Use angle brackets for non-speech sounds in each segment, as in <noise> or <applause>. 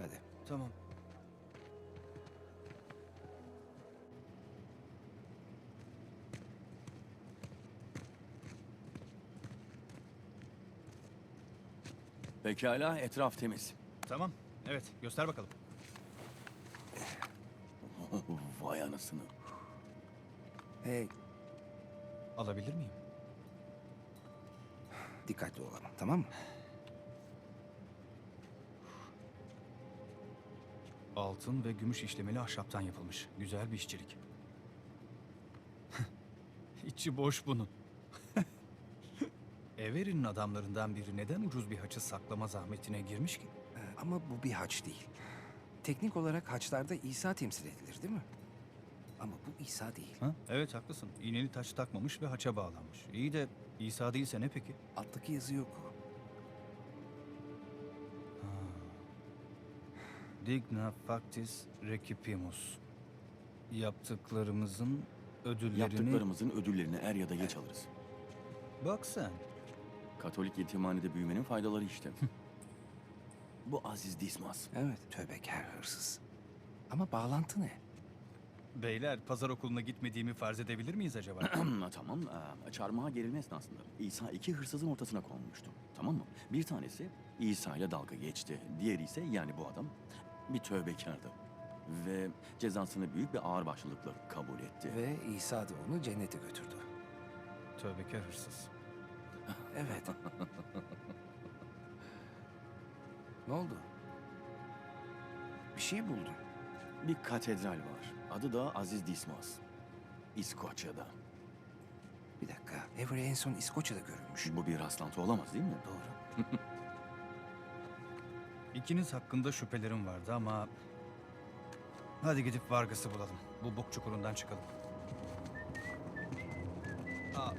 Hadi. Tamam. Pekala, etraf temiz. Tamam. Evet, göster bakalım. <laughs> Vay anasını. Hey, Alabilir miyim? dikkatli olalım tamam mı? Altın ve gümüş işlemeli ahşaptan yapılmış. Güzel bir işçilik. <laughs> İçi boş bunun. <laughs> Everin'in adamlarından biri neden ucuz bir haçı saklama zahmetine girmiş ki? Ee, Ama bu bir haç değil. Teknik olarak haçlarda İsa temsil edilir değil mi? Ama bu İsa değil. Ha? Evet haklısın. İğneli taç takmamış ve haça bağlanmış. İyi de İsa değilse ne peki? Alttaki yazı yok. Digna factis recipimus. Yaptıklarımızın ödüllerini... Yaptıklarımızın ödüllerini er ya da geç alırız. Bak sen. Katolik yetimhanede büyümenin faydaları işte. Bu Aziz Dismas. Evet, tövbekar hırsız. Ama bağlantı ne? Beyler pazar okuluna gitmediğimi farz edebilir miyiz acaba? <clears throat> tamam, aa, çarmıha gerilme esnasında İsa iki hırsızın ortasına konmuştu. Tamam mı? Bir tanesi İsa ile dalga geçti. Diğeri ise yani bu adam bir tövbekardı. Ve cezasını büyük bir ağırbaşlılıkla kabul etti. Ve İsa da onu cennete götürdü. Tövbekar hırsız. Evet. ne oldu? Bir şey buldum. Bir katedral var. Adı da Aziz Dismas. İskoçya'da. Bir dakika. Avery en son İskoçya'da görülmüş. Bu bir rastlantı olamaz değil mi? Doğru. <laughs> İkiniz hakkında şüphelerim vardı ama... Hadi gidip Vargas'ı bulalım. Bu bok çukurundan çıkalım. Aa.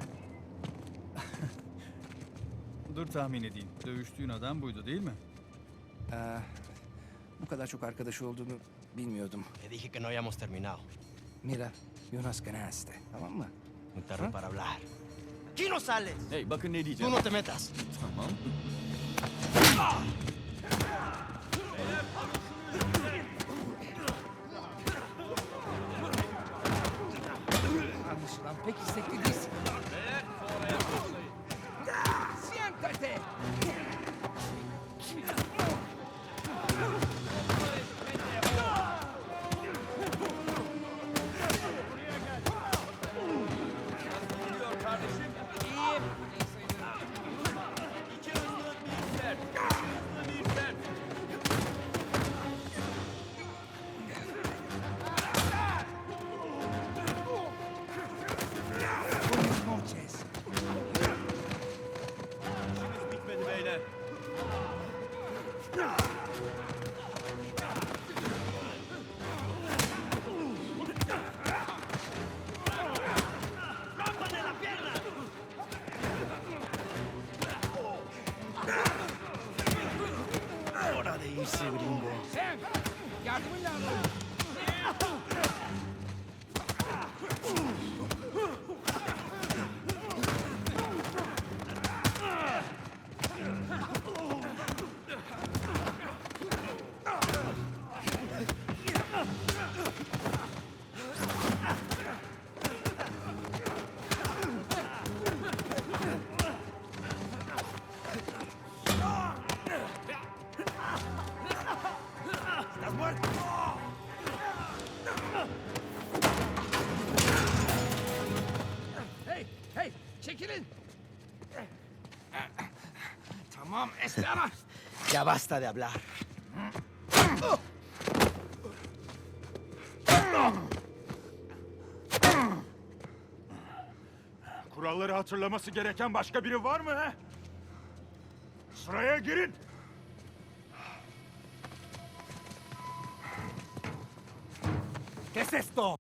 <laughs> Dur tahmin edeyim. Dövüştüğün adam buydu değil mi? Ee, bu kadar çok arkadaşı olduğunu bilmiyordum. Te dije que no habíamos terminado. Mira, Jonas ganaste. Tamam mı? Tarde para hablar. ¡Aquí no sales! Hey bakın ne ¡Tú diyeceğim. no te metas! Tamam. Anlaşılan pek istekli değilsin. Siéntate. Hepsi birbirinde. Sen! Yardımın lazım. Tamam, Estela. ¡Ya basta de hablar! Kuralları hatırlaması gereken başka biri var mı he? Sıraya girin. ¿Qué es esto?